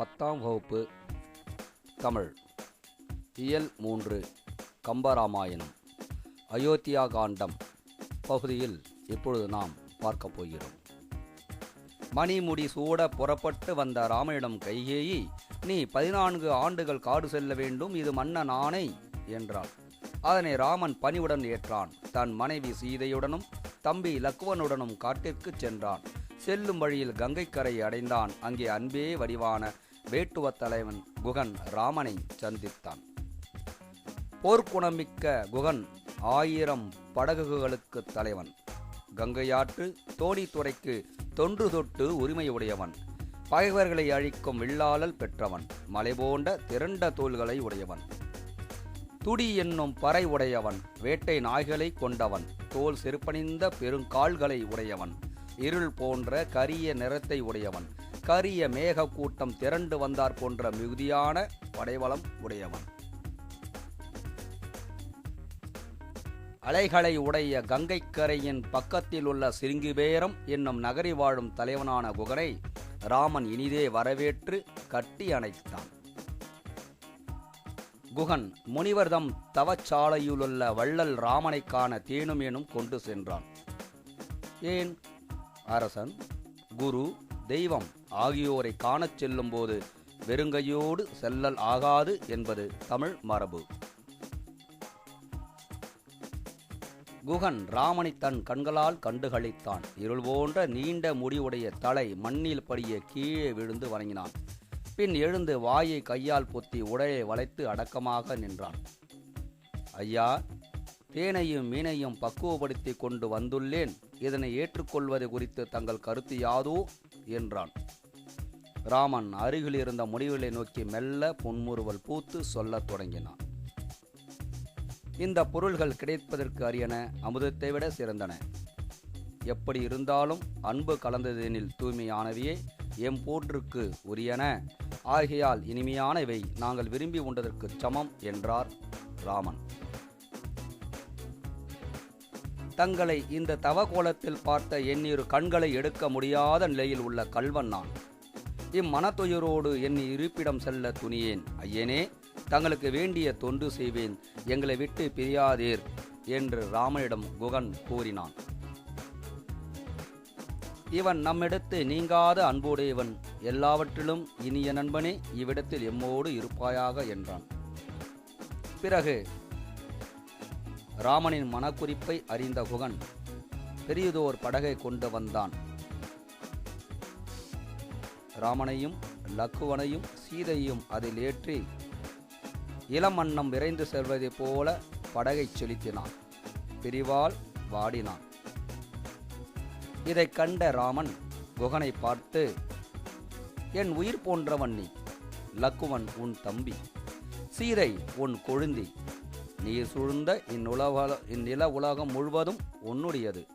பத்தாம் வகுப்பு தமிழ். இயல் மூன்று கம்பராமாயணம். அயோத்தியா காண்டம். பகுதியில் இப்பொழுது நாம் பார்க்கப் போகிறோம். மணிமுடி சூட புறப்பட்டு வந்த ராமனிடம் கைகேயி நீ பதினான்கு ஆண்டுகள் காடு செல்ல வேண்டும் இது மன்னன் ஆணை என்றாள். அதனை ராமன் பணிவுடன் ஏற்றான். தன் மனைவி சீதையுடனும் தம்பி லக்குவனுடனும் காட்டிற்குச் சென்றான். செல்லும் வழியில் கங்கைக்கரை அடைந்தான். அங்கே அன்பே வடிவான வேட்டுவத் தலைவன் குகன் ராமனை சந்தித்தான். போர்க்குணமிக்க குகன் ஆயிரம் படகுகளுக்கு தலைவன். கங்கையாற்று தோணித்துறைக்கு தொன்று தொட்டு உரிமையுடையவன். பகைவர்களை அழிக்கும் வில்லாளல் பெற்றவன். மலை போன்ற திரண்ட தோள்களை உடையவன். துடி என்னும் பறை உடையவன். வேட்டை நாய்களை கொண்டவன். தோல் செருப்பணிந்த பெருங்கால்களை உடையவன். இருள் போன்ற கரிய நிறத்தை உடையவன். கரிய மேக கூட்டம் திரண்டு வந்தார் போன்ற மிகுதியான படைவளம் உடையவன். அலைகளை உடைய கங்கைக்கரையின் பக்கத்தில் உள்ள சிருங்கிபேரம் என்னும் நகரி வாழும் தலைவனான குகனை ராமன் இனிதே வரவேற்று கட்டி அணைத்தான். குகன் முனிவர்தம் தவச்சாலையிலுள்ள வள்ளல் ராமனை காண தேனும் எனும் கொண்டு சென்றான். ஏன்? அரசன் குரு தெய்வம் ஆகியோரை காணச் செல்லும்போது வெறுங்கையோடு செல்லல் ஆகாது என்பது தமிழ் மரபு. குகன் ராமனை தன் கண்களால் கண்டுகளித்தான். இருள் போன்ற நீண்ட முடிவுடைய தலை மண்ணில் படிய கீழே விழுந்து வணங்கினான். பின் எழுந்து வாயை கையால் பொத்தி உடையை வளைத்து அடக்கமாக நின்றான். ஐயா தேனையும் மீனையும் பக்குவப்படுத்தி கொண்டு வந்துள்ளேன். இதனை ஏற்றுக்கொள்வது குறித்து தங்கள் கருத்து யாதோ? என்றான். ராமன் அருகில் இருந்த முடிவுகளை நோக்கி மெல்ல புன்முறுவல் பூத்து சொல்லத் தொடங்கினான். இந்த பொருள்கள் கிடைப்பதற்கு அரியன அமுதத்தை விட சிறந்தன. எப்படி இருந்தாலும் அன்பு கலந்ததெனில் தூய்மையானவையே எம் போற்றுக்கு உரியன. ஆகையால் இனிமையானவை நாங்கள் விரும்பி உண்டதற்கு சமம் என்றார் ராமன். தங்களை இந்த தவகோலத்தில் பார்த்த எண்ணிரு கண்களை எடுக்க முடியாத நிலையில் உள்ள கல்வன் நான். இம்மனத்துயரோடு என் இருப்பிடம் செல்ல துணியேன். ஐயனே தங்களுக்கு வேண்டிய தொண்டு செய்வேன். எங்களை விட்டு பிரியாதீர் என்று ராமனிடம் குகன் கூறினான். இவன் நம்மிடத்து நீங்காத அன்புடையவன் எல்லாவற்றிலும் இனிய நண்பனே இவ்விடத்தில் எம்மோடு இருப்பாயாக என்றான். பிறகு ராமனின் மனக்குறிப்பை அறிந்த குகன் பெரியதோர் படகை கொண்டு வந்தான். ராமனையும் லக்குவனையும் சீதையும் அதில் ஏற்றி இளமன்னம் விரைந்து செல்வதைப் போல படகைச் செலுத்தினான். பிரிவால் வாடினான். இதைக் கண்ட ராமன் குகனை பார்த்து என் உயிர் போன்றவன் நீ லக்குவன் உன் தம்பி சீதை உன் கொழுந்தி நீர் சூழ்ந்த இந்நுலக இந்நில உலகம் முழுவதும் உன்னுடையது.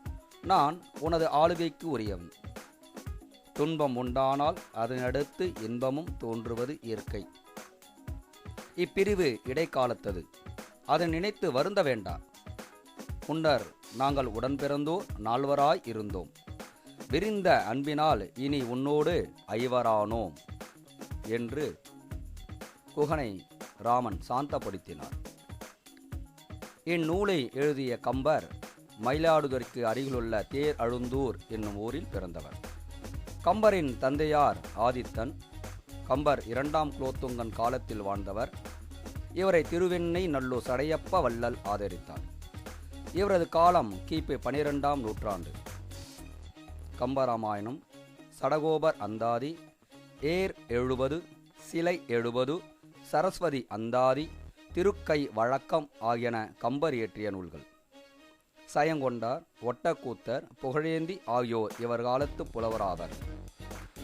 நான் உனது ஆளுகைக்கு உரியவன். துன்பம் உண்டானால் அதனடுத்து இன்பமும் தோன்றுவது இயற்கை. இப்பிரிவு இடைக்காலத்தது. அதை நினைத்து வருந்த வேண்டா முன்னர் நாங்கள் உடன் பிறந்தோர் நால்வராய் இருந்தோம். விரிந்த அன்பினால் இனி உன்னோடு ஐவரானோம் என்று குகனை ராமன் சாந்தப்படுத்தினார். இந்நூலை எழுதிய கம்பர் மயிலாடுதுறைக்கு அருகிலுள்ள தேர் அழுந்தூர் என்னும் ஊரில் பிறந்தவர். கம்பரின் தந்தையார் ஆதித்தன் கம்பர் இரண்டாம் குலோத்துங்கன் காலத்தில் வாழ்ந்தவர். இவரை திருவெண்ணை நல்லூர் சடையப்ப வள்ளல் ஆதரித்தார். இவரது காலம் கிபி பனிரெண்டாம் நூற்றாண்டு. கம்பராமாயணம் சடகோபர் அந்தாதி ஏர் எழுபது சிலை எழுபது சரஸ்வதி அந்தாதி திருக்கை வழக்கம் ஆகியன கம்பர் இயற்றிய நூல்கள். சயங்கொண்டார் ஒட்டக்கூத்தர் புகழேந்தி ஆகியோர் இவர் காலத்து புலவராவர்.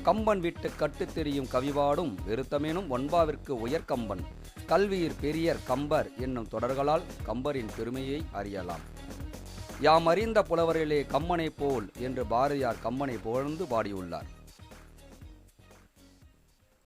கம்பன் விட்டு கட்டுத் தெரியும் கவிபாடும் விருத்தமேனும் ஒன்பாவிற்கு உயர்கம்பன் கல்வியிற் பெரியர் கம்பர் என்னும் தொடர்களால் கம்பரின் பெருமையை அறியலாம். யாம் அறிந்த புலவரிலே கம்மனைப் போல் என்று பாரதியார் கம்பனை புகழ்ந்து பாடியுள்ளார்.